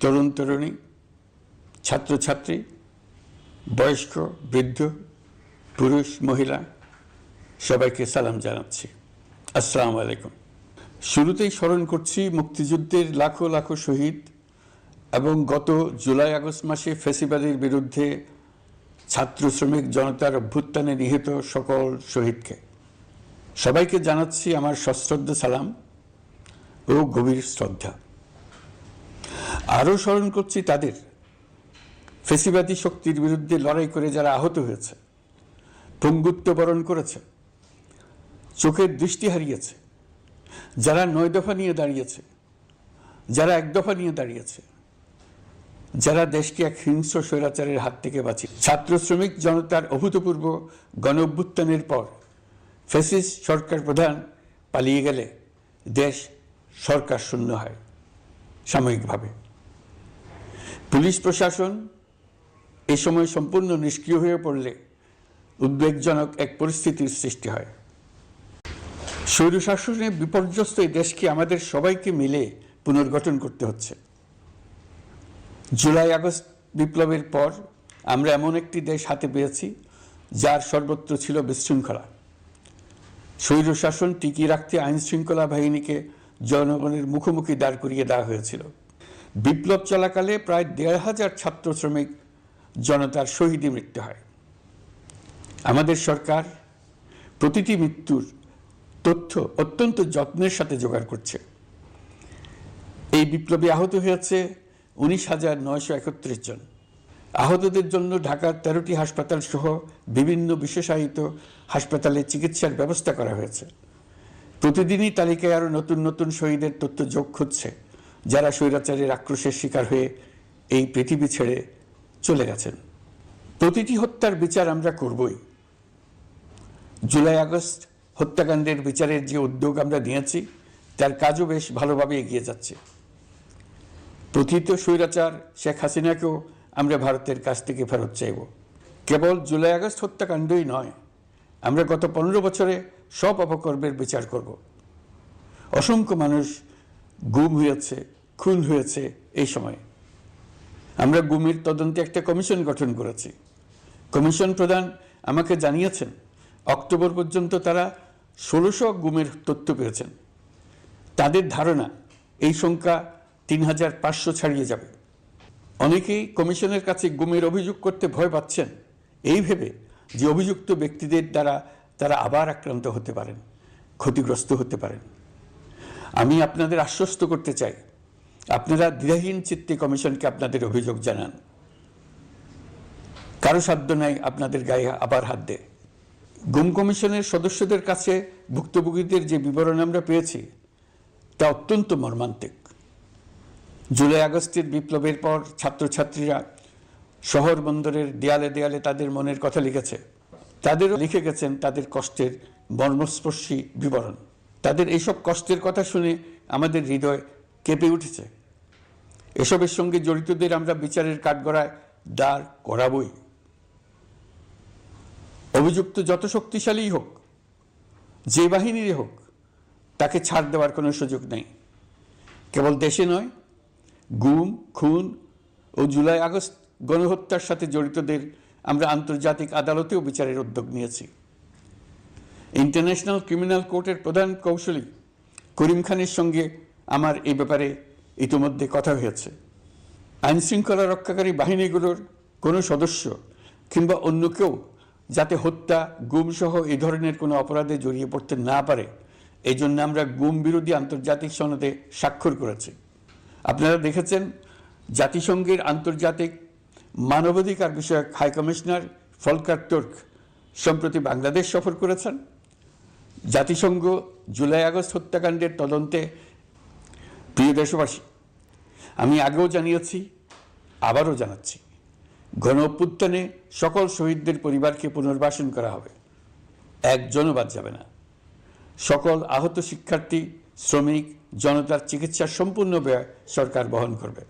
তরুণ তরুণী ছাত্রছাত্রী, বয়স্ক, বৃদ্ধ, পুরুষ, মহিলা, সবাইকে সালাম জানাচ্ছি। আসসালামু আলাইকুম। শুরুতেই স্মরণ করছি মুক্তিযুদ্ধের লাখো লাখো শহীদ এবং গত জুলাই আগস্ট মাসে ফেসিবাদের বিরুদ্ধে ছাত্র শ্রমিক জনতার অভ্যুত্থানে নিহিত সকল শহীদকে। সবাইকে জানাচ্ছি আমার সশ্রদ্ধ সালাম ও গভীর শ্রদ্ধা। আরও স্মরণ করছি তাদের ফেসিবাদী শক্তির বিরুদ্ধে লড়াই করে যারা আহত হয়েছে পঙ্গুত্ব বরণ করেছে, চোখের দৃষ্টি হারিয়েছে, যারা নয় দফা নিয়ে দাঁড়িয়েছে, যারা এক দফা নিয়ে দাঁড়িয়েছে, যারা দেশকে এক হিংস্র স্বৈরাচারের হাত থেকে বাঁচে ছাত্র শ্রমিক জনতার অভূতপূর্ব গণ অভ্যুত্থানের পর ফেসিস সরকার প্রধান পালিয়ে গেলে দেশ সরকার শূন্য হয় সাময়িকভাবে। পুলিশ প্রশাসন এ সময় সম্পূর্ণ নিষ্ক্রিয় হয়ে পড়লে উদ্বেগজনক এক পরিস্থিতির সৃষ্টি হয়। স্বৈরশাসনে বিপর্যস্ত এই দেশকে আমাদের সবাইকে মিলে পুনর্গঠন করতে হচ্ছে। জুলাই আগস্ট বিপ্লবের পর আমরা এমন একটি দেশ হাতে পেয়েছি, যার সর্বত্র ছিল বিশৃঙ্খলা। স্বৈরশাসন টিকিয়ে রাখতে আইনশৃঙ্খলা বাহিনীকে জনগণের মুখোমুখি দাঁড় করিয়ে দেওয়া হয়েছিল। বিপ্লব চলাকালে প্রায় দেড় হাজার ছাত্র শ্রমিক জনতার শহীদী মৃত্যু হয়। আমাদের সরকার প্রতিটি মৃত্যুর তথ্য অত্যন্ত যত্নের সাথে জোগাড় করছে। এই বিপ্লবে আহত হয়েছে উনিশ হাজার নয়শো একত্রিশ জন। আহতদের জন্য ঢাকার তেরোটি হাসপাতাল সহ বিভিন্ন বিশেষায়িত হাসপাতালে চিকিৎসার ব্যবস্থা করা হয়েছে। প্রতিদিনই তালিকায় আরও নতুন নতুন শহীদের তথ্য যোগ খুঁজছে যারা স্বৈরাচারের আক্রোশের শিকার হয়ে এই পৃথিবী ছেড়ে চলে গেছেন। প্রতিটি হত্যার বিচার আমরা করবই। জুলাই আগস্ট হত্যাকাণ্ডের বিচারের যে উদ্যোগ আমরা নিয়েছি, তার কাজও বেশ ভালোভাবে এগিয়ে যাচ্ছে। প্রথিত স্বৈরাচার শেখ হাসিনাকেও আমরা ভারতের কাছ থেকে ফেরত চাইব। কেবল জুলাই আগস্ট হত্যাকাণ্ডই নয়, আমরা গত পনেরো বছরে সব অপকর্মের বিচার করব। অসংখ্য মানুষ গুম হয়েছে খুন হয়েছে এই সময়ে। আমরা গুমের তদন্তে একটা কমিশন গঠন করেছি। কমিশন প্রধান আমাকে জানিয়েছেন, অক্টোবর পর্যন্ত তারা ষোলোশো গুমের তথ্য পেয়েছেন। তাদের ধারণা এই সংখ্যা তিন হাজার পাঁচশো ছাড়িয়ে যাবে। অনেকেই কমিশনের কাছে গুমের অভিযোগ করতে ভয় পাচ্ছেন। এই ভেবে যে অভিযুক্ত ব্যক্তিদের দ্বারা তারা আবার আক্রান্ত হতে পারেন, ক্ষতিগ্রস্ত হতে পারেন। আমি আপনাদের আশ্বস্ত করতে চাই আপনারা দ্বিধাহীন চিত্তে কমিশনকে আপনাদের অভিযোগ জানান। কারও সাধ্য নাই আপনাদের গায়ে আবার হাত দেয় গুম কমিশনের সদস্যদের কাছে ভুক্তভোগীদের যে বিবরণ আমরা পেয়েছি, তা অত্যন্ত মর্মান্তিক। জুলাই আগস্টের বিপ্লবের পর ছাত্রছাত্রীরা শহর বন্দরের দেয়ালে দেয়ালে তাদের মনের কথা লিখেছে। তাদেরও লিখে গেছেন তাদের কষ্টের মর্মস্পর্শী বিবরণ। তাদের এইসব কষ্টের কথা শুনে আমাদের হৃদয় কেঁপে উঠেছে। এসবের সঙ্গে জড়িতদের আমরা বিচারের কাঠগড়ায় দাঁড় করাবই। অভিযুক্ত যত শক্তিশালী হোক, যে বাহিনীরই হোক, তাকে ছাড় দেওয়ার কোনো সুযোগ নেই। কেবল দেশে নয়, গুম, খুন ও জুলাই আগস্ট গণহত্যার সাথে জড়িতদের আমরা আন্তর্জাতিক আদালতেও বিচারের উদ্যোগ নিয়েছি। ইন্টারন্যাশনাল ক্রিমিনাল কোর্টের প্রধান কৌশলী করিম খানের সঙ্গে আমার এই ব্যাপারে ইতিমধ্যে কথা হয়েছে। আইন শৃঙ্খলা রক্ষাকারী বাহিনীগুলোর কোনো সদস্য কিংবা অন্য কেউ যাতে হত্যা গুম সহ এই ধরনের কোনো অপরাধে জড়িয়ে পড়তে না পারে এই জন্য আমরা গুম বিরোধী আন্তর্জাতিক সনদে স্বাক্ষর করেছি। আপনারা দেখেছেন, জাতিসংঘের আন্তর্জাতিক মানবাধিকার বিষয়ক হাই কমিশনার ফলকার তুর্ক সম্প্রতি বাংলাদেশ সফর করেছেন। জাতিসংঘ জুলাই আগস্ট হত্যাকাণ্ডের তদন্তে, প্রিয় দেশবাসী আমি আগেও জানিয়েছি, আবারও জানাচ্ছি গণ অভ্যুত্থানে সকল শহীদদের পরিবারকে পুনর্বাসন করা হবে। একজনও বাদ যাবে না। সকল আহত শিক্ষার্থী, শ্রমিক, জনতার চিকিৎসার সম্পূর্ণ ব্যয় সরকার বহন করবে।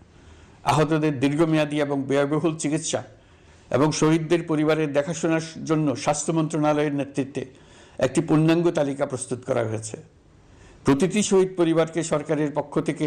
আহতদের দীর্ঘমেয়াদী এবং ব্যয়বহুল চিকিৎসা এবং শহীদদের পরিবারের দেখাশোনার জন্য স্বাস্থ্য মন্ত্রণালয়ের নেতৃত্বে একটি পূর্ণাঙ্গ তালিকা প্রস্তুত করা হয়েছে। প্রতিটি শহীদ পরিবারকে সরকারের পক্ষ থেকে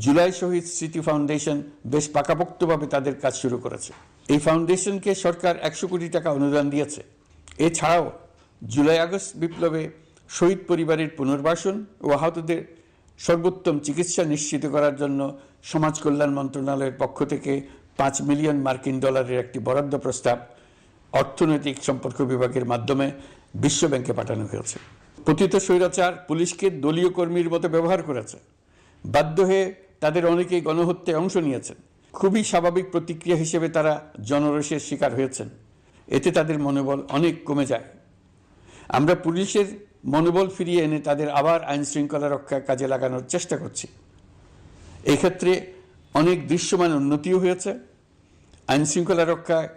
জুলাই শহীদ স্মৃতি ফাউন্ডেশন বেশ পাকাপোক্তভাবে তাদের কাজ শুরু করেছে। এই ফাউন্ডেশনকে সরকার একশো কোটি টাকা অনুদান দিয়েছে। এছাড়াও জুলাই আগস্ট বিপ্লবে শহীদ পরিবারের পুনর্বাসন ও আহতদের সর্বোত্তম চিকিৎসা নিশ্চিত করার জন্য সমাজ কল্যাণ মন্ত্রণালয়ের পক্ষ থেকে পাঁচ মিলিয়ন মার্কিন ডলারের একটি বরাদ্দ প্রস্তাব অর্থনৈতিক সম্পর্ক বিভাগের মাধ্যমে বিশ্ব ব্যাংকে পাঠানো হয়েছে। পতিত স্বৈরাচার পুলিশকে দলীয় কর্মীর মতো ব্যবহার করেছে। বাধ্য হয়ে তাদের অনেকেই গণহত্যায় অংশ নিয়েছেন। খুবই স্বাভাবিক প্রতিক্রিয়া হিসেবে তারা জনরোষের শিকার হয়েছেন। এতে তাদের মনোবল অনেক কমে যায়। আমরা পুলিশের মনোবল ফিরিয়ে এনে তাদের আবার আইন শৃঙ্খলা রক্ষায় কাজে লাগানোর চেষ্টা করছি। এক্ষেত্রে অনেক দৃশ্যমান উন্নতিও হয়েছে। আইন শৃঙ্খলা রক্ষায়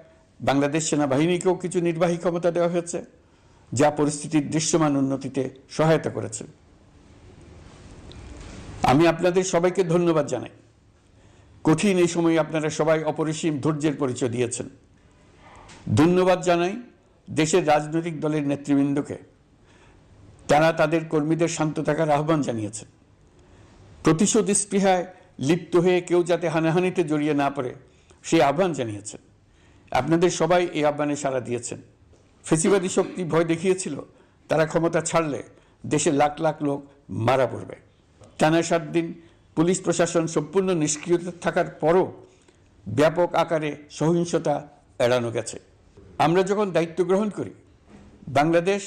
বাংলাদেশ সেনাবাহিনীকেও কিছু নির্বাহী ক্ষমতা দেওয়া হয়েছে, যা পরিস্থিতির দৃশ্যমান উন্নতিতে সহায়তা করেছে। আমি আপনাদের সবাইকে ধন্যবাদ জানাই। কঠিন এই সময়ে আপনারা সবাই অপরিসীম ধৈর্যের পরিচয় দিয়েছেন। ধন্যবাদ জানাই দেশের রাজনৈতিক দলের নেতৃবৃন্দকে। তারা তাদের কর্মীদের শান্ত থাকার আহ্বান জানিয়েছেন। প্রতিশোধ স্পৃহায় লিপ্ত হয়ে কেউ যাতে হানাহানিতে জড়িয়ে না পড়ে, সেই আহ্বান জানিয়েছেন। আপনাদের সবাই এই আহ্বানে সাড়া দিয়েছেন। ফেসিবাদী শক্তি ভয় দেখিয়েছিল, তারা ক্ষমতা ছাড়লে দেশে লাখ লাখ লোক মারা পড়বে। টানা সাত দিন পুলিশ প্রশাসন সম্পূর্ণ নিষ্ক্রিয় থাকার পরও ব্যাপক আকারে সহিংসতা এড়ানো গেছে। আমরা যখন দায়িত্ব গ্রহণ করি, বাংলাদেশ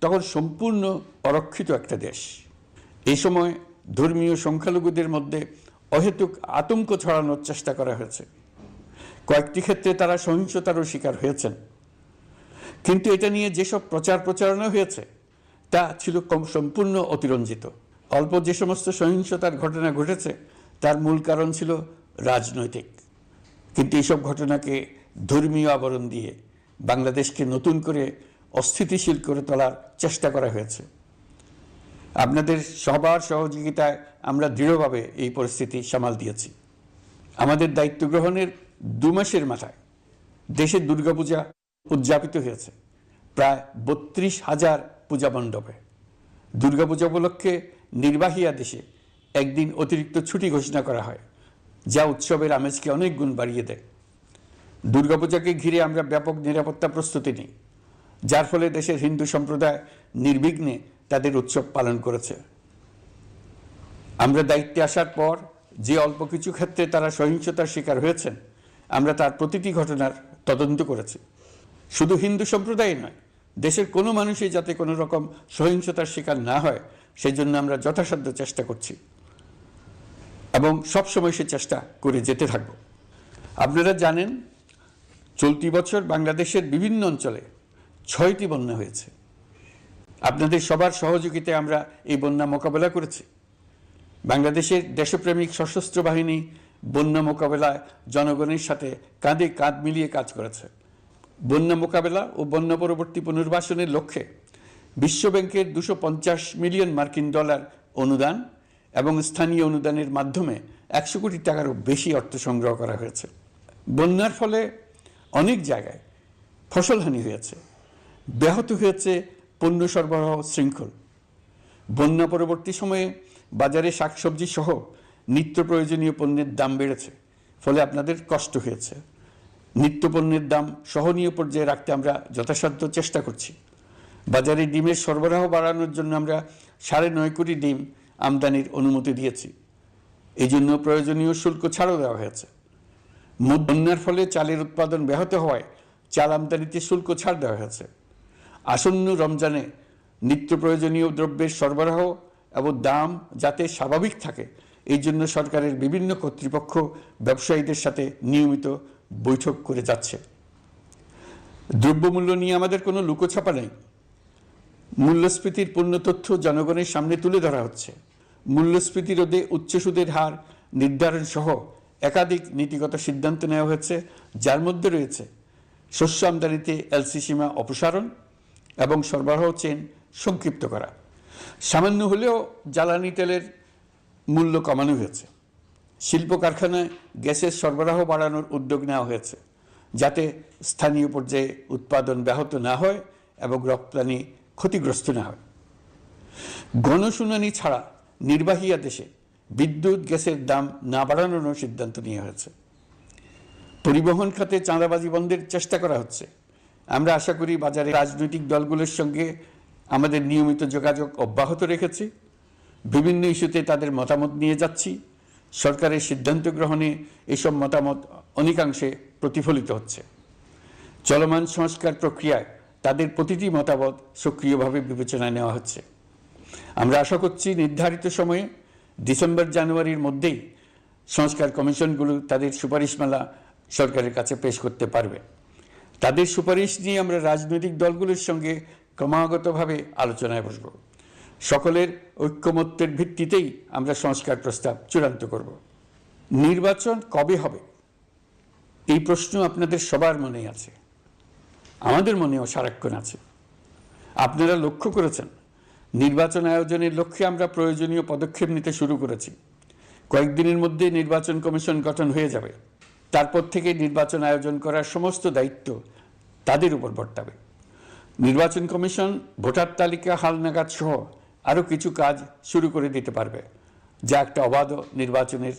তখন সম্পূর্ণ অরক্ষিত একটা দেশ। এই সময় ধর্মীয় সংখ্যালঘুদের মধ্যে অহেতুক আতঙ্ক ছড়ানোর চেষ্টা করা হয়েছে। কয়েকটি ক্ষেত্রে তারা সহিংসতারও শিকার হয়েছেন। কিন্তু এটা নিয়ে যেসব প্রচার প্রচারণা হয়েছে, তা ছিল কম সম্পূর্ণ অতিরঞ্জিত। অল্প যে সমস্ত সহিংসতার ঘটনা ঘটেছে, তার মূল কারণ ছিল রাজনৈতিক। কিন্তু এইসব ঘটনাকে ধর্মীয় আবরণ দিয়ে বাংলাদেশকে নতুন করে অস্থিতিশীল করে তোলার চেষ্টা করা হয়েছে। আপনাদের সবার সহযোগিতায় আমরা দৃঢ়ভাবে এই পরিস্থিতি সামাল দিয়েছি। আমাদের দায়িত্ব গ্রহণের দু মাসের মাথায় দেশে দুর্গাপূজা উদযাপিত হয়েছে, প্রায় বত্রিশ হাজার পূজা মণ্ডপে। দুর্গাপূজা উপলক্ষে নির্বাহী আদেশে একদিন অতিরিক্ত ছুটি ঘোষণা করা হয়, যা উৎসবের আমেজকে অনেক গুণ বাড়িয়ে দেয়। দুর্গাপূজাকে ঘিরে আমরা ব্যাপক নিরাপত্তা প্রস্তুতি নিই, যার ফলে দেশের হিন্দু সম্প্রদায় নির্বিঘ্নে তাদের উৎসব পালন করেছে। আমরা দায়িত্বে আসার পর যে অল্প কিছু ক্ষেত্রে তারা সহিংসতার শিকার হয়েছেন, আমরা তার প্রতিটি ঘটনার তদন্ত করেছি। শুধু হিন্দু সম্প্রদায় নয়, দেশের কোনো মানুষই যাতে কোনো রকম সহিংসতার শিকার না হয় সেই জন্য আমরা যথাসাধ্য চেষ্টা করছি। এবং সবসময় সে চেষ্টা করে যেতে থাকব। আপনারা জানেন, চলতি বছর বাংলাদেশের বিভিন্ন অঞ্চলে ছয়টি বন্যা হয়েছে। আপনাদের সবার সহযোগিতায় আমরা এই বন্যা মোকাবেলা করেছি। বাংলাদেশের দেশপ্রেমিক সশস্ত্র বাহিনী বন্যা মোকাবেলায় জনগণের সাথে কাঁধে কাঁধ মিলিয়ে কাজ করেছে। বন্যা মোকাবেলা ও বন্যা পরবর্তী পুনর্বাসনের লক্ষ্যে বিশ্বব্যাংকের দুশো পঞ্চাশ মিলিয়ন মার্কিন ডলার অনুদান এবং স্থানীয় অনুদানের মাধ্যমে একশো কোটি টাকারও বেশি অর্থ সংগ্রহ করা হয়েছে। বন্যার ফলে অনেক জায়গায় ফসলহানি হয়েছে। ব্যাহত হয়েছে পণ্য সরবরাহ শৃঙ্খল। বন্যা পরবর্তী সময়ে বাজারে শাকসবজি সহ নিত্য প্রয়োজনীয় পণ্যের দাম বেড়েছে, ফলে আপনাদের কষ্ট হয়েছে। নিত্য পণ্যের দাম সহনীয় পর্যায়ে রাখতে আমরা যথাসাধ্য চেষ্টা করছি। বাজারে ডিমের সরবরাহ বাড়ানোর জন্য আমরা সাড়ে নয় কোটি ডিম আমদানির অনুমতি দিয়েছি। এই জন্য প্রয়োজনীয় শুল্ক ছাড়ও দেওয়া হয়েছে। বন্যার ফলে চালের উৎপাদন ব্যাহত হওয়ায় চাল আমদানিতে শুল্ক ছাড় দেওয়া হয়েছে। আসন্ন রমজানে নিত্য প্রয়োজনীয় দ্রব্যের সরবরাহ এবং দাম যাতে স্বাভাবিক থাকে, এই জন্য সরকারের বিভিন্ন কর্তৃপক্ষ ব্যবসায়ীদের সাথে নিয়মিত বৈঠক করে যাচ্ছে। দ্রব্যমূল্য নিয়ে আমাদের কোনো লুকোছাপা নেই। মূল্যস্ফীতির পূর্ণ তথ্য জনগণের সামনে তুলে ধরা হচ্ছে। মূল্যস্ফীতি রোধে উচ্চ সুদের হার নির্ধারণ সহ একাধিক নীতিগত সিদ্ধান্ত নেওয়া হয়েছে, যার মধ্যে রয়েছে শস্য আমদানিতে এলসি সীমা অপসারণ এবং সরবরাহ চেন সংক্ষিপ্ত করা। সামান্য হলেও জ্বালানি তেলের মূল্য কমানো হয়েছে। শিল্প কারখানায় গ্যাসের সরবরাহ বাড়ানোর উদ্যোগ নেওয়া হয়েছে, যাতে স্থানীয় পর্যায়ে উৎপাদন ব্যাহত না হয় এবং রপ্তানি ক্ষতিগ্রস্ত না হয়। গণশুনানি ছাড়া নির্বাহী আদেশে বিদ্যুৎ গ্যাসের দাম না বাড়ানোরও সিদ্ধান্ত নেওয়া হয়েছে। পরিবহন খাতে চাঁদাবাজি বন্ধের চেষ্টা করা হচ্ছে। আমরা আশা করি বাজারে রাজনৈতিক দলগুলোর সঙ্গে আমাদের নিয়মিত যোগাযোগ অব্যাহত রেখেছি। বিভিন্ন ইস্যুতে তাদের মতামত নিয়ে যাচ্ছি। সরকারের সিদ্ধান্ত গ্রহণে এসব মতামত অনেকাংশে প্রতিফলিত হচ্ছে। চলমান সংস্কার প্রক্রিয়ায় তাদের প্রতিটি মতামত সক্রিয়ভাবে বিবেচনায় নেওয়া হচ্ছে। আমরা আশা করছি নির্ধারিত সময়ে ডিসেম্বর, জানুয়ারির মধ্যেই সংস্কার কমিশনগুলো তাদের সুপারিশমালা সরকারের কাছে পেশ করতে পারবে। তাদের সুপারিশ নিয়ে আমরা রাজনৈতিক দলগুলোর সঙ্গে ক্রমাগতভাবে আলোচনায় বসব। সকলের ঐক্যমত্যের ভিত্তিতেই আমরা সংস্কার প্রস্তাব চূড়ান্ত করব। নির্বাচন কবে হবে? এই প্রশ্ন আপনাদের সবার মনেই আছে। আমাদের মনেও সারাক্ষণ আছে। আপনারা লক্ষ্য করেছেন, নির্বাচন আয়োজনের লক্ষ্যে আমরা প্রয়োজনীয় পদক্ষেপ নিতে শুরু করেছি। কয়েকদিনের মধ্যে নির্বাচন কমিশন গঠন হয়ে যাবে। তারপর থেকে নির্বাচন আয়োজন করার সমস্ত দায়িত্ব তাদের উপর বর্তাবে। নির্বাচন কমিশন ভোটার তালিকা হালনাগাদ সহ আরও কিছু কাজ শুরু করে দিতে পারবে, যা একটা অবাধ নির্বাচনের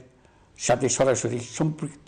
সাথে সরাসরি সম্পৃক্ত।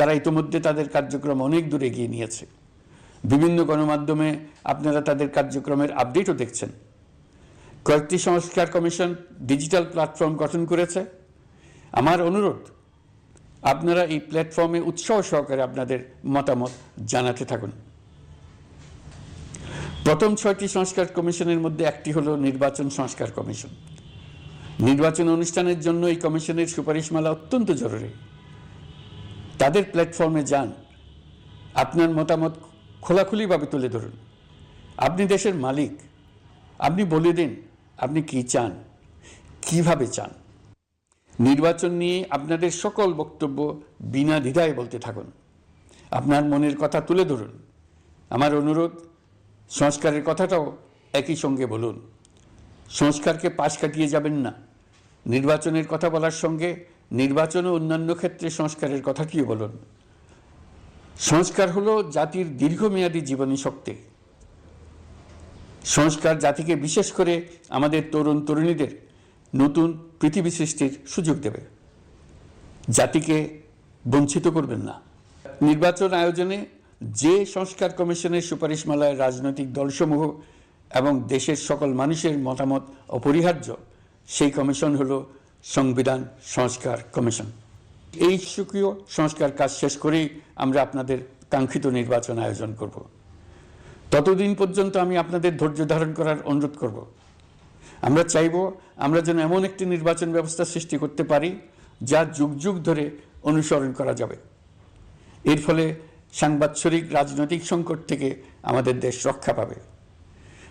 তারা ইতোমধ্যে তাদের কার্যক্রম অনেক দূর এগিয়ে নিয়েছে। বিভিন্ন গণমাধ্যমে আপনারা তাদের কার্যক্রমের আপডেটও দেখছেন। কয়েকটি সংস্কার কমিশন ডিজিটাল প্ল্যাটফর্ম গঠন করেছে। আমার অনুরোধ, আপনারা এই প্ল্যাটফর্মে উৎসাহ সহকারে আপনাদের মতামত জানাতে থাকুন। প্রথম ছয়টি সংস্কার কমিশনের মধ্যে একটি হলো নির্বাচন সংস্কার কমিশন। নির্বাচন অনুষ্ঠানের জন্য এই কমিশনের সুপারিশমালা অত্যন্ত জরুরি। তাদের প্ল্যাটফর্মে যান। আপনার মতামত খোলাখুলিভাবে তুলে ধরুন। আপনি দেশের মালিক। আপনি বলে দিন, আপনি কি চান? কীভাবে চান? নির্বাচন নিয়ে আপনাদের সকল বক্তব্য বিনা দ্বিধায় বলতে থাকুন। আপনার মনের কথা তুলে ধরুন। আমার অনুরোধ, সংস্কারের কথাটাও একই সঙ্গে বলুন। সংস্কারকে পাশ কাটিয়ে যাবেন না। নির্বাচনের কথা বলার সঙ্গে নির্বাচন ও অন্যান্য ক্ষেত্রে সংস্কারের কথা কথাটিও বলুন? সংস্কার হলো জাতির দীর্ঘমেয়াদী জীবনী শক্তি। সংস্কার জাতিকে বিশেষ করে আমাদের তরুণ তরুণীদের নতুন পৃথিবী সৃষ্টির সুযোগ দেবে। জাতিকে বঞ্চিত করবেন না। নির্বাচন আয়োজনে যে সংস্কার কমিশনের সুপারিশমালায় রাজনৈতিক দলসমূহ এবং দেশের সকল মানুষের মতামত অপরিহার্য, সেই কমিশন হলো সংবিধান সংস্কার কমিশন। এই সুকীয় সংস্কার কাজ শেষ করেই আমরা আপনাদের কাঙ্ক্ষিত নির্বাচন আয়োজন করব। ততদিন পর্যন্ত আমি আপনাদের ধৈর্য ধারণ করার অনুরোধ করব। আমরা চাইব আমরা যেন এমন একটি নির্বাচন ব্যবস্থা সৃষ্টি করতে পারি যা যুগ যুগ ধরে অনুসরণ করা যাবে। এর ফলে সাংবাৎসরিক রাজনৈতিক সংকট থেকে আমাদের দেশ রক্ষা পাবে।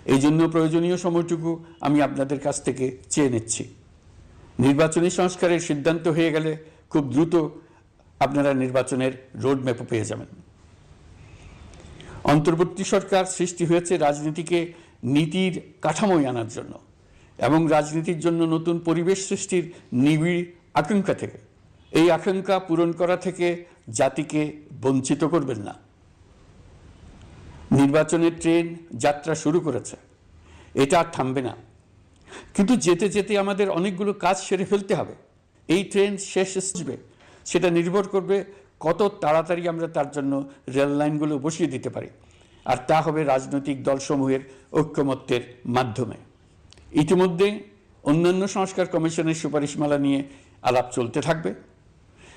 এই জন্য প্রয়োজনীয় সময়টুকু আমি আপনাদের কাছ থেকে চেয়ে নিচ্ছি। নির্বাচনী সংস্কারের সিদ্ধান্ত হয়ে গেলে খুব দ্রুত আপনারা নির্বাচনের রোডম্যাপও পেয়ে যাবেন। অন্তর্বর্তী সরকার সৃষ্টি হয়েছে রাজনীতিকে নীতির কাঠামোয় আনার জন্য এবং রাজনীতির জন্য নতুন পরিবেশ সৃষ্টির নিবিড় আকাঙ্ক্ষা থেকে। এই আকাঙ্ক্ষা পূরণ করা থেকে জাতিকে বঞ্চিত করবেন না। নির্বাচনের ট্রেন যাত্রা শুরু করেছে। এটা আর থামবে না। কিন্তু যেতে যেতে আমাদের অনেকগুলো কাজ সেরে ফেলতে হবে। এই ট্রেন শেষ আসবে, সেটা নির্ভর করবে কত তাড়াতাড়ি আমরা তার জন্য রেল লাইনগুলো বসিয়ে দিতে পারি। আর তা হবে রাজনৈতিক দলসমূহের ঐক্যমত্যের মাধ্যমে। ইতিমধ্যে অন্যান্য সংস্কার কমিশনের সুপারিশমালা নিয়ে আলাপ চলতে থাকবে।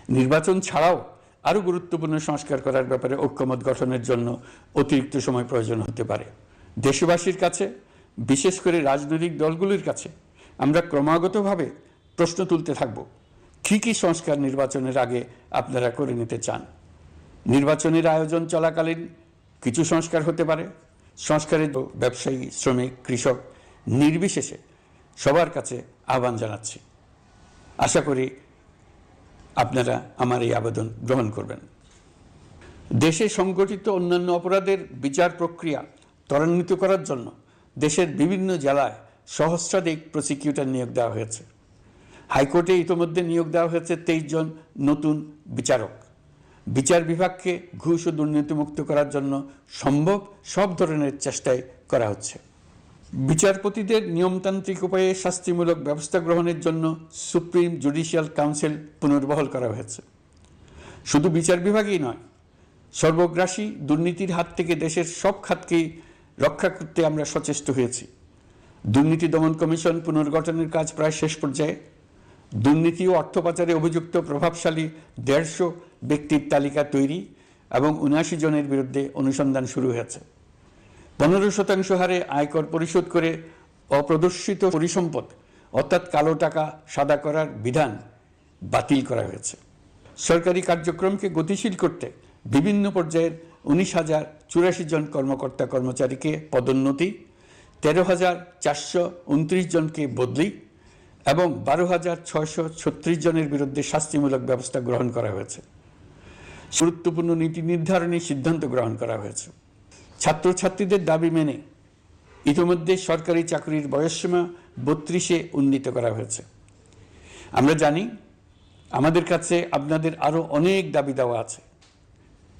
নির্বাচন ছাড়াও আরও গুরুত্বপূর্ণ সংস্কার করার ব্যাপারে ঐক্যমত গঠনের জন্য অতিরিক্ত সময় প্রয়োজন হতে পারে। দেশবাসীর কাছে বিশেষ করে রাজনৈতিক দলগুলির কাছে আমরা ক্রমাগতভাবে প্রশ্ন তুলতে থাকব, কী কী সংস্কার নির্বাচনের আগে আপনারা করে নিতে চান? নির্বাচনের আয়োজন চলাকালীন কিছু সংস্কার হতে পারে। সংস্কারের ব্যবসায়ী, শ্রমিক, কৃষক নির্বিশেষে সবার কাছে আহ্বান জানাচ্ছি। আশা করি আপনারা আমার এই আবেদন গ্রহণ করবেন। দেশে সংগঠিত অন্যান্য অপরাধের বিচার প্রক্রিয়া ত্বরান্বিত করার জন্য দেশের বিভিন্ন জেলায় সহস্রাধিক প্রসিকিউটর নিয়োগ দেওয়া হয়েছে। হাইকোর্টে ইতোমধ্যে নিয়োগ দেওয়া হয়েছে তেইশ জন নতুন বিচারক। বিচার বিভাগকে ঘুষ ও দুর্নীতিমুক্ত করার জন্য সম্ভব সব ধরনের চেষ্টাই করা হচ্ছে। বিচারপতিদের নিয়মতান্ত্রিক উপায়ে শাস্তিমূলক ব্যবস্থা গ্রহণের জন্য সুপ্রিম জুডিশিয়াল কাউন্সিল পুনর্বহল করা হয়েছে। শুধু বিচার বিভাগই নয়, সর্বগ্রাসী দুর্নীতির হাত থেকে দেশের সব খাতকেই রক্ষা করতে আমরা সচেষ্ট হয়েছি। দুর্নীতি দমন কমিশন পুনর্গঠনের কাজ প্রায় শেষ পর্যায়ে। দুর্নীতি ও অর্থ পাচারে অভিযুক্ত প্রভাবশালী দেড়শো ব্যক্তির তালিকা তৈরি এবং উনআশি জনের বিরুদ্ধে অনুসন্ধান শুরু হয়েছে। পনেরো শতাংশ হারে আয়কর পরিশোধ করে অপ্রদর্শিত পরিসম্পদ, অর্থাৎ কালো টাকা সাদা করার বিধান বাতিল করা হয়েছে। সরকারি কার্যক্রমকে গতিশীল করতে বিভিন্ন পর্যায়ের উনিশ হাজার চুরাশি জন কর্মকর্তা কর্মচারীকে পদোন্নতি, তেরো হাজার চারশো উনত্রিশ জনকে বদলি এবং বারো হাজার ছয়শো ছত্রিশ জনের বিরুদ্ধে শাস্তিমূলক ব্যবস্থা গ্রহণ করা হয়েছে। গুরুত্বপূর্ণ নীতি নির্ধারণী সিদ্ধান্ত গ্রহণ করা হয়েছে। ছাত্রছাত্রীদের দাবি মেনে ইতিমধ্যে সরকারি চাকরির বয়সসীমা বত্রিশে উন্নীত করা হয়েছে। আমরা জানি, আমাদের কাছে আপনাদের আরও অনেক দাবি দেওয়া আছে।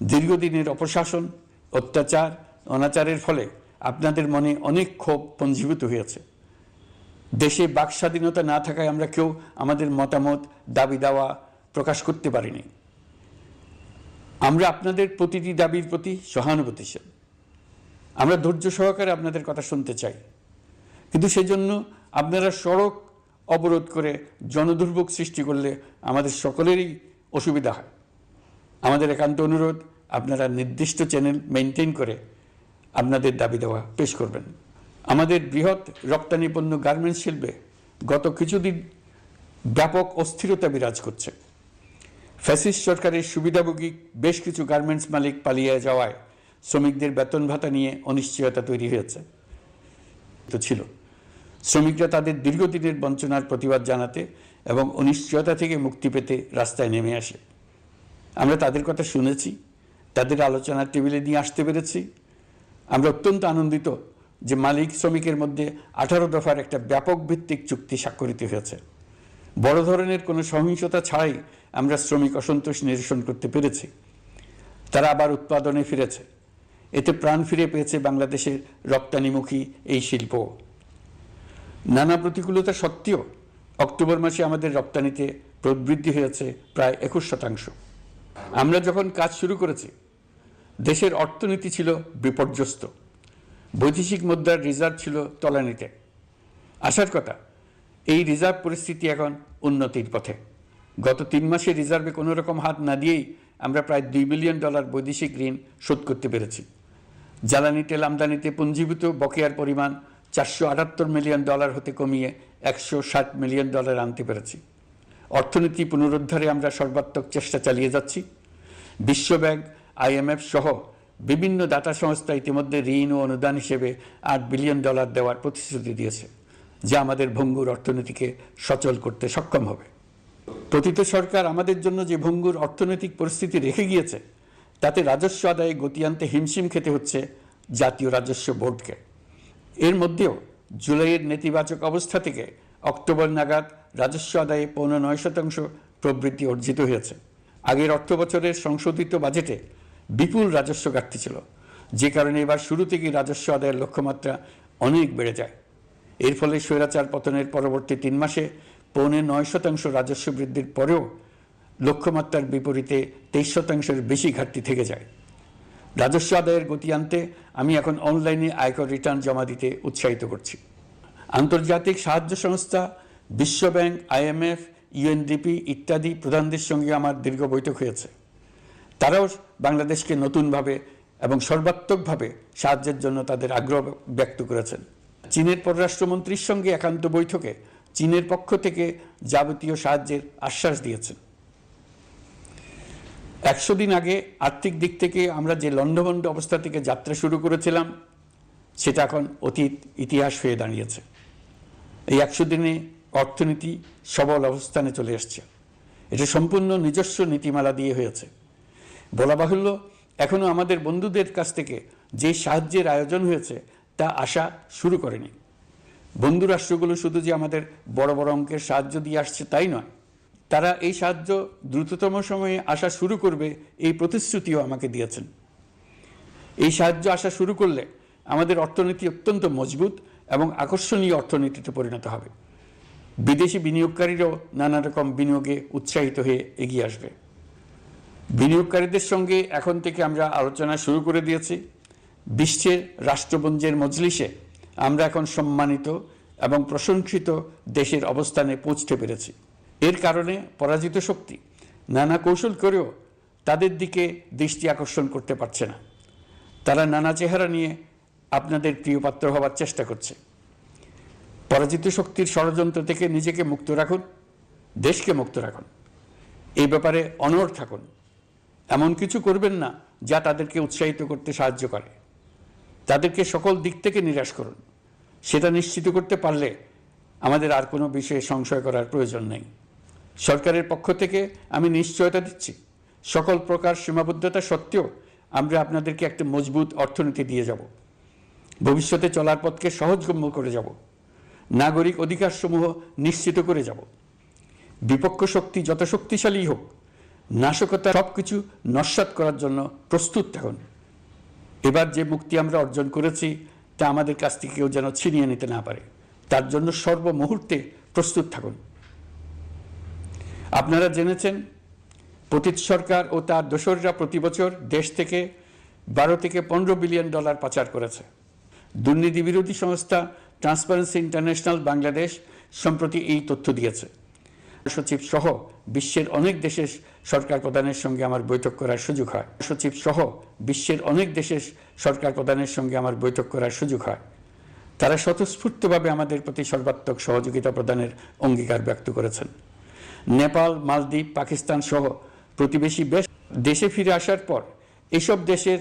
দীর্ঘদিনের অপশাসন অত্যাচার, অনাচারের ফলে আপনাদের মনে অনেক ক্ষোভ পঞ্জীভূত হয়েছে। দেশে বাক স্বাধীনতা না থাকায় আমরা কেউ আমাদের মতামত, দাবি দাওয়া প্রকাশ করতে পারিনি। আমরা আপনাদের প্রতিটি দাবির প্রতি সহানুভূতিশীল। আমরা ধৈর্য সহকারে আপনাদের কথা শুনতে চাই। কিন্তু সেজন্য আপনারা সড়ক অবরোধ করে জনদুর্ভোগ সৃষ্টি করলে আমাদের সকলেরই অসুবিধা হয়। আমাদের একান্ত অনুরোধ আপনারা নির্দিষ্ট চ্যানেল মেনটেন করে আপনাদের দাবি দেওয়া পেশ করবেন। আমাদের বৃহৎ রপ্তানি পণ্য গার্মেন্টস শিল্পে গত কিছুদিন ব্যাপক অস্থিরতা বিরাজ করছে। ফ্যাসিস্ট সরকারের সুবিধাভোগী বেশ কিছু গার্মেন্টস মালিক পালিয়ে যাওয়ায় শ্রমিকদের বেতন ভাতা নিয়ে অনিশ্চয়তা তৈরি হয়েছে। তো ছিল। শ্রমিকরা তাদের দীর্ঘদিনের বঞ্চনার প্রতিবাদ জানাতে এবং অনিশ্চয়তা থেকে মুক্তি পেতে রাস্তায় নেমে আসে। আমরা তাদের কথা শুনেছি। তাদের আলোচনার টেবিলে নিয়ে আসতে পেরেছি। আমরা অত্যন্ত আনন্দিত যে মালিক শ্রমিকের মধ্যে আঠারো দফার একটা ব্যাপক ভিত্তিক চুক্তি স্বাক্ষরিত হয়েছে। বড় ধরনের কোনো সহিংসতা ছাড়াই আমরা শ্রমিক অসন্তোষ নিরসন করতে পেরেছি। তারা আবার উৎপাদনে ফিরেছে। এতে প্রাণ ফিরে পেয়েছে বাংলাদেশের রপ্তানিমুখী এই শিল্প। নানা প্রতিকূলতা সত্ত্বেও অক্টোবর মাসে আমাদের রপ্তানিতে প্রবৃদ্ধি হয়েছে প্রায় একুশ শতাংশ। আমরা যখন কাজ শুরু করেছি, দেশের অর্থনীতি ছিল বিপর্যস্ত। বৈদেশিক মুদ্রার রিজার্ভ ছিল তলানিতে। আসার কথা, এই রিজার্ভ পরিস্থিতি এখন উন্নতির পথে। গত তিন মাসে রিজার্ভে কোনো রকম হাত না দিয়েই আমরা প্রায় দুই বিলিয়ন ডলার বৈদেশিক ঋণ শোধ করতে পেরেছি। জ্বালানি, তেল আমদানিতে পুঞ্জীভূত বকেয়ার পরিমাণ চারশো আটাত্তর মিলিয়ন ডলার হতে কমিয়ে একশো ষাট মিলিয়ন ডলার আনতে পেরেছি। অর্থনীতি পুনরুদ্ধারে আমরা সর্বাত্মক চেষ্টা চালিয়ে যাচ্ছি। বিশ্বব্যাংক আইএমএফ সহ বিভিন্ন দাতা সংস্থা ইতিমধ্যে ঋণ ও অনুদান হিসেবে আট বিলিয়ন ডলার দেওয়ার প্রতিশ্রুতি দিয়েছে, যা আমাদের ভঙ্গুর অর্থনীতিকে সচল করতে সক্ষম হবে। প্রতীত সরকার আমাদের জন্য যে ভঙ্গুর অর্থনৈতিক পরিস্থিতি রেখে গিয়েছে, তাতে রাজস্ব আদায়ে গতি আনতে হিমশিম খেতে হচ্ছে জাতীয় রাজস্ব বোর্ডকে। এর মধ্যেও জুলাইয়ের নেতিবাচক অবস্থা থেকে অক্টোবর নাগাদ রাজস্ব আদায়ে পৌনে নয় শতাংশ প্রবৃদ্ধি অর্জিত হয়েছে। আগের অর্থ বছরের সংশোধিত বাজেটে বিপুল রাজস্ব ঘাটতি ছিল। যে কারণে এবার শুরু থেকেই রাজস্ব আদায়ের লক্ষ্যমাত্রা অনেক বেড়ে যায়। এর ফলে স্বৈরাচার পতনের পরবর্তী তিন মাসে পৌনে নয় শতাংশ রাজস্ব বৃদ্ধির পরেও লক্ষ্যমাত্রার বিপরীতে তেইশ শতাংশের বেশি ঘাটতি থেকে যায়। রাজস্ব আদায়ের গতি আনতে আমি এখন অনলাইনে আয়কর রিটার্ন জমা দিতে উৎসাহিত করছি। আন্তর্জাতিক সাহায্য সংস্থা বিশ্বব্যাংক আইএমএফ ইউএনডিপি ইত্যাদি প্রধানদের সঙ্গে আমার দীর্ঘ বৈঠক হয়েছে। তারাও বাংলাদেশকে নতুনভাবে এবং সর্বাত্মকভাবে সাহায্যের জন্য তাদের আগ্রহ ব্যক্ত করেছেন। চীনের পররাষ্ট্রমন্ত্রীর সঙ্গে একান্ত বৈঠকে চীনের পক্ষ থেকে যাবতীয় সাহায্যের আশ্বাস দিয়েছেন। একশো দিন আগে আর্থিক দিক থেকে আমরা যে লণ্ডভণ্ড অবস্থা থেকে যাত্রা শুরু করেছিলাম, সেটা এখন অতীত ইতিহাস হয়ে দাঁড়িয়েছে। এই একশো দিনে অর্থনীতি সবল অবস্থানে চলে এসছে। এটা সম্পূর্ণ নিজস্ব নীতিমালা দিয়ে হয়েছে। বলা বাহুল্য এখনও আমাদের বন্ধুদের কাছ থেকে যে সাহায্যের আয়োজন হয়েছে, তা আসা শুরু করেনি। বন্ধু রাষ্ট্রগুলো শুধু যে আমাদের বড় বড় অঙ্কের সাহায্য দিয়ে আসছে তাই নয়, তারা এই সাহায্য দ্রুততম সময়ে আসা শুরু করবে এই প্রতিশ্রুতিও আমাকে দিয়েছেন। এই সাহায্য আসা শুরু করলে আমাদের অর্থনীতি অত্যন্ত মজবুত এবং আকর্ষণীয় অর্থনীতিতে পরিণত হবে। বিদেশি বিনিয়োগকারীরাও নানা রকম বিনিয়োগে উৎসাহিত হয়ে এগিয়ে আসবে। বিনিয়োগকারীদের সঙ্গে এখন থেকে আমরা আলোচনা শুরু করে দিয়েছি। বিশ্বের রাষ্ট্রপুঞ্জের মজলিসে আমরা এখন সম্মানিত এবং প্রশংসিত দেশের অবস্থানে পৌঁছতে পেরেছি। এর কারণে পরাজিত শক্তি নানা কৌশল করেও তাদের দিকে দৃষ্টি আকর্ষণ করতে পারছে না। তারা নানা চেহারা নিয়ে আপনাদের প্রিয়পাত্র হওয়ার চেষ্টা করছে। পরাজিত শক্তির ষড়যন্ত্র থেকে নিজেকে মুক্ত রাখুন, দেশকে মুক্ত রাখুন। এই ব্যাপারে অনড় থাকুন। এমন কিছু করবেন না যা তাদেরকে উৎসাহিত করতে সাহায্য করে। তাদেরকে সকল দিক থেকে নিরাশ করুন। সেটা নিশ্চিত করতে পারলে আমাদের আর কোনো বিষয়ে সংশয় করার প্রয়োজন নেই। সরকারের পক্ষ থেকে আমি নিশ্চয়তা দিচ্ছি। সকল প্রকার সীমাবদ্ধতা সত্ত্বেও আমরা আপনাদেরকে একটা মজবুত অর্থনীতি দিয়ে যাব। ভবিষ্যতে চলার পথকে সহজগম্য করে যাব। নাগরিক অধিকারসমূহ নিশ্চিত করে যাব। বিপক্ষ শক্তি যত শক্তিশালী হোক, নাশকতা সব কিছু নস্বাত করার জন্য প্রস্তুত থাকুন। এবার যে মুক্তি আমরা অর্জন করেছি, তা আমাদের কাছ থেকে কেউ যেন ছিনিয়ে নিতে না পারে। তার জন্য সর্বমুহূর্তে প্রস্তুত থাকুন। আপনারা জেনেছেন, পতিত সরকার ও তার দোসররা প্রতি বছর দেশ থেকে বারো থেকে পনেরো বিলিয়ন ডলার পাচার করেছে। দুর্নীতি বিরোধী সংস্থা ট্রান্সপারেন্সি ইন্টারন্যাশনাল বাংলাদেশ সম্প্রতি এই তথ্য দিয়েছে। সচিব সহ বিশ্বের অনেক দেশের সরকার প্রধানের সঙ্গে আমার বৈঠক করার সুযোগ হয়। সচিব সহ বিশ্বের অনেক দেশের সরকার প্রধানের সঙ্গে আমার বৈঠক করার সুযোগ হয়। তারা স্বতঃস্ফূর্তভাবে আমাদের প্রতি সর্বাত্মক সহযোগিতা প্রদানের অঙ্গীকার ব্যক্ত করেছেন। নেপাল, মালদ্বীপ, পাকিস্তান সহ প্রতিবেশী বেশ দেশে ফিরে আসার পর এসব দেশের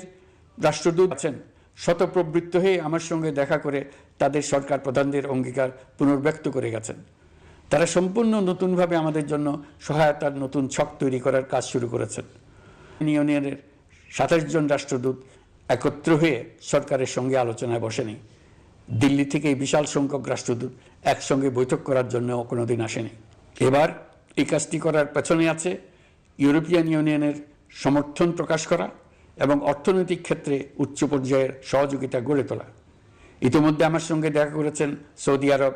রাষ্ট্রদূত আছেন। শতপ্রবৃত্ত হয়ে আমার সঙ্গে দেখা করে তাদের সরকার প্রধানদের অঙ্গীকার পুনর্ব্যক্ত করে গেছেন। তারা সম্পূর্ণ নতুনভাবে আমাদের জন্য সহায়তার নতুন ছক তৈরি করার কাজ শুরু করেছেন। ইউনিয়নের সাতাশ জন রাষ্ট্রদূত একত্র হয়ে সরকারের সঙ্গে আলোচনায় বসেনি। দিল্লি থেকে এই বিশাল সংখ্যক রাষ্ট্রদূত একসঙ্গে বৈঠক করার জন্য কোনোদিন আসেনি। এবার এই কাজটি করার পেছনে আছে ইউরোপিয়ান ইউনিয়নের সমর্থন প্রকাশ করা এবং অর্থনৈতিক ক্ষেত্রে উচ্চ পর্যায়ের সহযোগিতা গড়ে তোলা। ইতিমধ্যে আমার সঙ্গে দেখা করেছেন সৌদি আরব,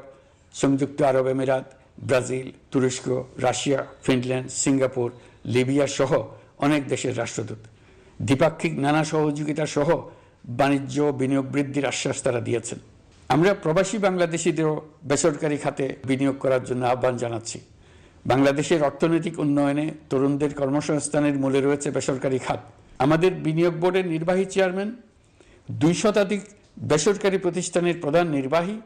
সংযুক্ত আরব আমিরাত ব্রাজিল, তুরস্ক, রাশিয়া, ফিনল্যান্ড, সিঙ্গাপুর, লিবিয়া সহ অনেক দেশের রাষ্ট্রদূত। দ্বিপাক্ষিক নানা সহযোগিতা সহ বাণিজ্য বিনিয়োগ বৃদ্ধির আশ্বাস তারা দিয়েছেন। আমরা প্রবাসী বাংলাদেশিদেরও বেসরকারি খাতে বিনিয়োগ করার জন্য আহ্বান জানাচ্ছি। বাংলাদেশের অর্থনৈতিক উন্নয়নে তরুণদের কর্মসংস্থানের মূলে রয়েছে বেসরকারি খাত। আমাদের বিনিয়োগ বোর্ডের নির্বাহী চেয়ারম্যান দুই শতাধিক বেসরকারি প্রতিষ্ঠানের প্রধান নির্বাহী,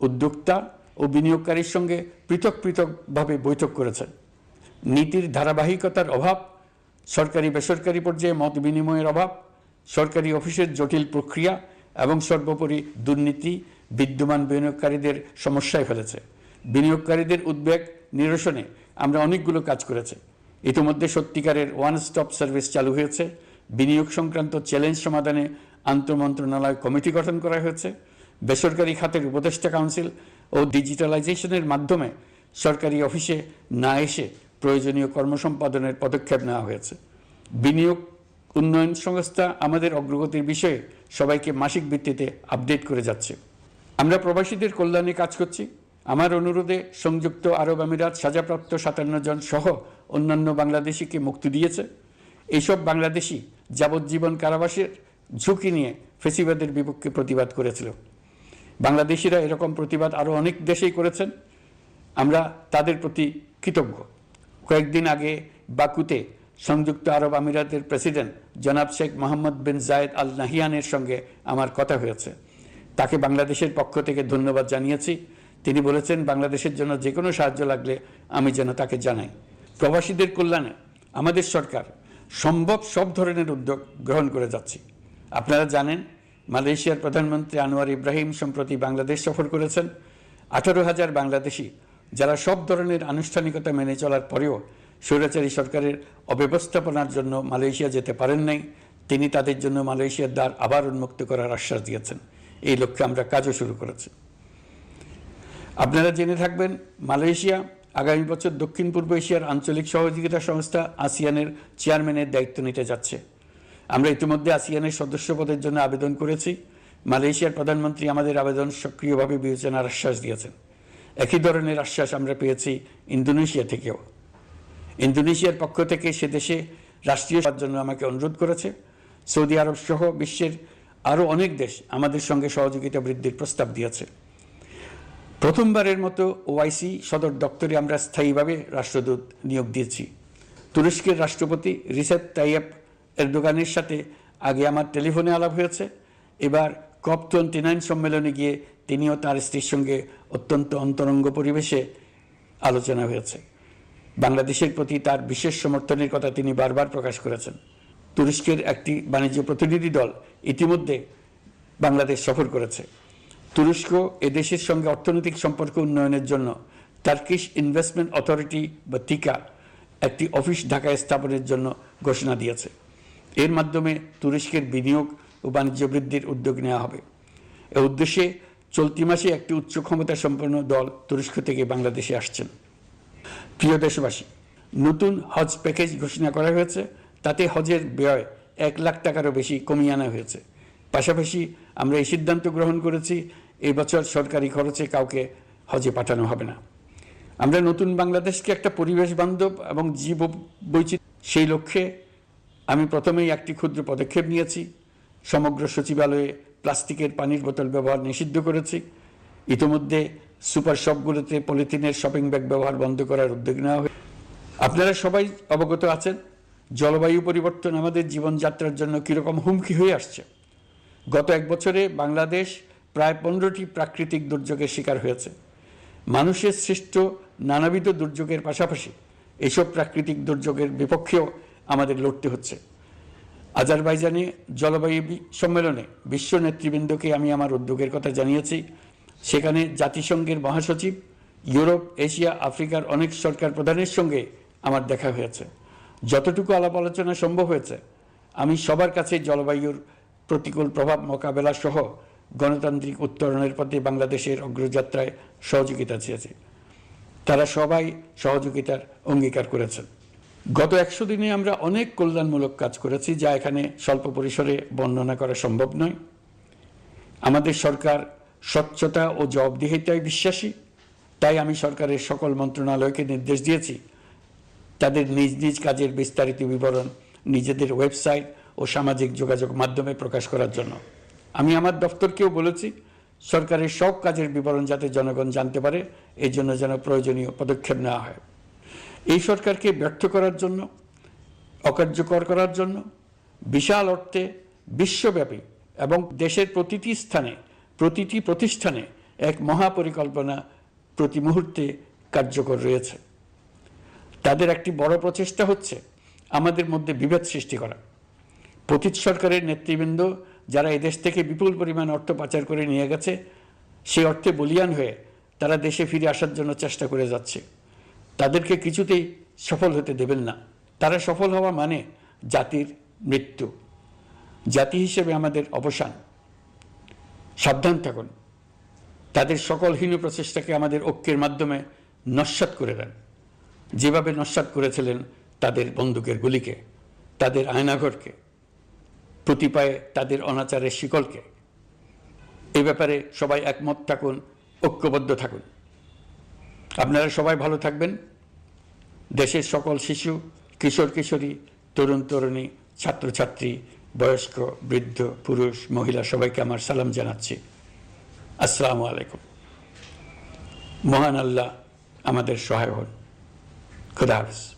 উদ্যোক্তা ও বিনিয়োগকারীর সঙ্গে পৃথক পৃথকভাবে বৈঠক করেছেন। নীতির ধারাবাহিকতার অভাব, সরকারি বেসরকারি পর্যায়ে মত বিনিময়ের অভাব, সরকারি অফিসের জটিল প্রক্রিয়া এবং সর্বোপরি দুর্নীতি বিদ্যমান বিনিয়োগকারীদের সমস্যায় ফেলেছে। বিনিয়োগকারীদের উদ্বেগ নিরসনে আমরা অনেকগুলো কাজ করেছি। ইতিমধ্যে সত্যিকারের ওয়ান স্টপ সার্ভিস চালু হয়েছে। বিনিয়োগ সংক্রান্ত চ্যালেঞ্জ সমাধানে আন্তঃমন্ত্রণালয় কমিটি গঠন করা হয়েছে, বেসরকারি খাতের উপদেষ্টা কাউন্সিল ও ডিজিটালাইজেশনের মাধ্যমে সরকারি অফিসে না এসে প্রয়োজনীয় কর্মসম্পাদনের পদক্ষেপ নেওয়া হয়েছে। বিনিয়োগ উন্নয়ন সংস্থা আমাদের অগ্রগতির বিষয়ে সবাইকে মাসিক ভিত্তিতে আপডেট করে যাচ্ছে। আমরা প্রবাসীদের কল্যাণে কাজ করছি। আমার অনুরোধে সংযুক্ত আরব আমিরাত সাজাপ্রাপ্ত সাতান্ন জন সহ অন্যান্য বাংলাদেশিকে মুক্তি দিয়েছে। এইসব বাংলাদেশি যাবজ্জীবন কারাবাসের ঝুঁকি নিয়ে ফেসিবাদের বিপক্ষে প্রতিবাদ করেছিল। বাংলাদেশিরা এরকম প্রতিবাদ আরও অনেক দেশেই করেছেন। আমরা তাদের প্রতি কৃতজ্ঞ। কয়েকদিন আগে বাকুতে সংযুক্ত আরব আমিরাতের প্রেসিডেন্ট জনাব শেখ মোহাম্মদ বিন জায়েদ আল নাহিয়ানের সঙ্গে আমার কথা হয়েছে। তাকে বাংলাদেশের পক্ষ থেকে ধন্যবাদ জানিয়েছি। তিনি বলেছেন, বাংলাদেশের জন্য যে কোনো সাহায্য লাগলে আমি যেন তাকে জানাই। প্রবাসীদের কল্যাণে আমাদের সরকার সম্ভব সব ধরনের উদ্যোগ গ্রহণ করে যাচ্ছি। আপনারা জানেন, মালয়েশিয়ার প্রধানমন্ত্রী আনোয়ার ইব্রাহিম সম্প্রতি বাংলাদেশ সফর করেছেন। আঠারো হাজার বাংলাদেশি, যারা সব ধরনের আনুষ্ঠানিকতা মেনে চলার পরেও স্বৈরাচারী সরকারের অব্যবস্থাপনার জন্য মালয়েশিয়া যেতে পারেন নাই, তিনি তাদের জন্য মালয়েশিয়ার দ্বার আবার উন্মুক্ত করার আশ্বাস দিয়েছেন। এই লক্ষ্যে আমরা কাজও শুরু করেছি। আপনারা জেনে থাকবেন, মালয়েশিয়া আগামী বছর দক্ষিণ পূর্ব এশিয়ার আঞ্চলিক সহযোগিতা সংস্থা আসিয়ানের চেয়ারম্যানের দায়িত্ব নিতে যাচ্ছে। আমরা ইতিমধ্যে আসিয়ানের সদস্য পদের জন্য আবেদন করেছি। মালয়েশিয়ার প্রধানমন্ত্রী আমাদের আবেদন সক্রিয়ভাবে বিবেচনার আশ্বাস দিয়েছেন। একই ধরনের আশ্বাস আমরা পেয়েছি ইন্দোনেশিয়া থেকেও। ইন্দোনেশিয়ার পক্ষ থেকে সে দেশে রাষ্ট্রীয় জন্য আমাকে অনুরোধ করেছে। সৌদি আরব সহ বিশ্বের আরও অনেক দেশ আমাদের সঙ্গে সহযোগিতা বৃদ্ধির প্রস্তাব দিয়েছে। প্রথমবারের মতো ওআইসি সদর দপ্তরে আমরা স্থায়ীভাবে রাষ্ট্রদূত নিয়োগ দিয়েছি। তুরস্কের রাষ্ট্রপতি রিসেপ তাইয়েব এরদোগানের সাথে আগে আমার টেলিফোনে আলাপ হয়েছে। এবার কপ টোয়েন্টি নাইন সম্মেলনে গিয়ে তিনিও তার স্ত্রীর সঙ্গে অত্যন্ত অন্তরঙ্গ পরিবেশে আলোচনা হয়েছে। বাংলাদেশের প্রতি তার বিশেষ সমর্থনের কথা তিনি বারবার প্রকাশ করেছেন। তুরস্কের একটি বাণিজ্য প্রতিনিধি দল ইতিমধ্যে বাংলাদেশ সফর করেছে। তুরস্ক এদেশের সঙ্গে অর্থনৈতিক সম্পর্ক উন্নয়নের জন্য টার্কিশ ইনভেস্টমেন্ট অথরিটি বা টিকা একটি অফিস ঢাকায় স্থাপনের জন্য ঘোষণা দিয়েছে। এর মাধ্যমে তুরস্কের বিনিয়োগ ও বাণিজ্য বৃদ্ধির উদ্যোগ নেওয়া হবে। এ উদ্দেশ্যে চলতি মাসে একটি উচ্চ ক্ষমতা সম্পন্ন দল তুরস্ক থেকে বাংলাদেশে আসছেন। প্রিয় দেশবাসী, নতুন হজ প্যাকেজ ঘোষণা করা হয়েছে। তাতে হজের ব্যয় এক লাখ টাকারও বেশি কমিয়ে আনা হয়েছে। পাশাপাশি আমরা এই সিদ্ধান্ত গ্রহণ করেছি, এই বছর সরকারি খরচে কাউকে হজে পাঠানো হবে না। আমরা নতুন বাংলাদেশকে একটা পরিবেশ বান্ধব এবং জীব বৈচিত্র্য সেই লক্ষ্যে আমি প্রথমেই একটি ক্ষুদ্র পদক্ষেপ নিয়েছি। সমগ্র সচিবালয়ে প্লাস্টিকের পানির বোতল ব্যবহার নিষিদ্ধ করেছি। ইতিমধ্যে সুপার শপগুলোতে পলিথিনের শপিং ব্যাগ ব্যবহার বন্ধ করার উদ্যোগ নেওয়া হয়েছে। আপনারা সবাই অবগত আছেন, জলবায়ু পরিবর্তন আমাদের জীবনযাত্রার জন্য কীরকম হুমকি হয়ে আসছে। গত এক বছরে বাংলাদেশ প্রায় পনেরোটি প্রাকৃতিক দুর্যোগের শিকার হয়েছে। মানুষের সৃষ্ট নানাবিধ দুর্যোগের পাশাপাশি এসব প্রাকৃতিক দুর্যোগের বিপক্ষেও আমাদের লড়তে হচ্ছে। আজারবাইজানে জলবায়ু সম্মেলনে বিশ্ব নেতৃবৃন্দকে আমি আমার উদ্যোগের কথা জানিয়েছি। সেখানে জাতিসংঘের মহাসচিব, ইউরোপ, এশিয়া, আফ্রিকার অনেক সরকার প্রধানের সঙ্গে আমার দেখা হয়েছে। যতটুকু আলাপ আলোচনা সম্ভব হয়েছে, আমি সবার কাছে জলবায়ুর প্রতিকূল প্রভাব মোকাবেলা সহ গণতান্ত্রিক উত্তরণের পথে বাংলাদেশের অগ্রযাত্রায় সহযোগিতা চেয়েছি। তারা সবাই সহযোগিতার অঙ্গীকার করেছেন। গত একশো দিনে আমরা অনেক কল্যাণমূলক কাজ করেছি যা এখানে স্বল্প পরিসরে বর্ণনা করা সম্ভব নয়। আমাদের সরকার স্বচ্ছতা ও জবাবদিহিতায় বিশ্বাসী। তাই আমি সরকারের সকল মন্ত্রণালয়কে নির্দেশ দিয়েছি। তাদের নিজ নিজ কাজের বিস্তারিত বিবরণ নিজেদের ওয়েবসাইট ও সামাজিক যোগাযোগ মাধ্যমে প্রকাশ করার জন্য। আমি আমার দপ্তরকেও বলেছি, সরকারের সব কাজের বিবরণ যাতে জনগণ জানতে পারে এই জন্য যেন প্রয়োজনীয় পদক্ষেপ নেওয়া হয়। এই সরকারকে ব্যর্থ করার জন্য, অকার্যকর করার জন্য, বিশাল অর্থে বিশ্বব্যাপী এবং দেশের প্রতিটি স্থানে, প্রতিটি প্রতিষ্ঠানে এক মহাপরিকল্পনা প্রতি মুহূর্তে কার্যকর রয়েছে। তাদের একটি বড় প্রচেষ্টা হচ্ছে আমাদের মধ্যে বিভেদ সৃষ্টি করা। পতিত সরকারের নেতৃবৃন্দ যারা এদেশ থেকে বিপুল পরিমাণ অর্থ পাচার করে নিয়ে গেছে, সেই অর্থে বলিয়ান হয়ে তারা দেশে ফিরে আসার জন্য চেষ্টা করে যাচ্ছে। তাদেরকে কিছুতেই সফল হতে দেবেন না। তারা সফল হওয়া মানে জাতির মৃত্যু। জাতি হিসেবে আমাদের অবসান। সাবধান থাকুন। তাদের সকল হীন প্রচেষ্টাকে আমাদের ঐক্যের মাধ্যমে নস্বাত করে দেন যেভাবে নস্বাত করেছিলেন তাদের বন্দুকের গুলিকে, তাদের আয়নাঘরকে প্রতিপায়ে তাদের অনাচারের শিকলকে। এ ব্যাপারে সবাই একমত থাকুন, ঐক্যবদ্ধ থাকুন। আপনারা সবাই ভালো থাকবেন। দেশের সকল শিশু, কিশোর, কিশোরী, তরুণ, তরুণী, ছাত্রছাত্রী, বয়স্ক, বৃদ্ধ, পুরুষ, মহিলা সবাইকে আমার সালাম জানাচ্ছি। আসসালামু আলাইকুম। মহান আল্লাহ আমাদের সহায় হন। খুদা হাফেজ।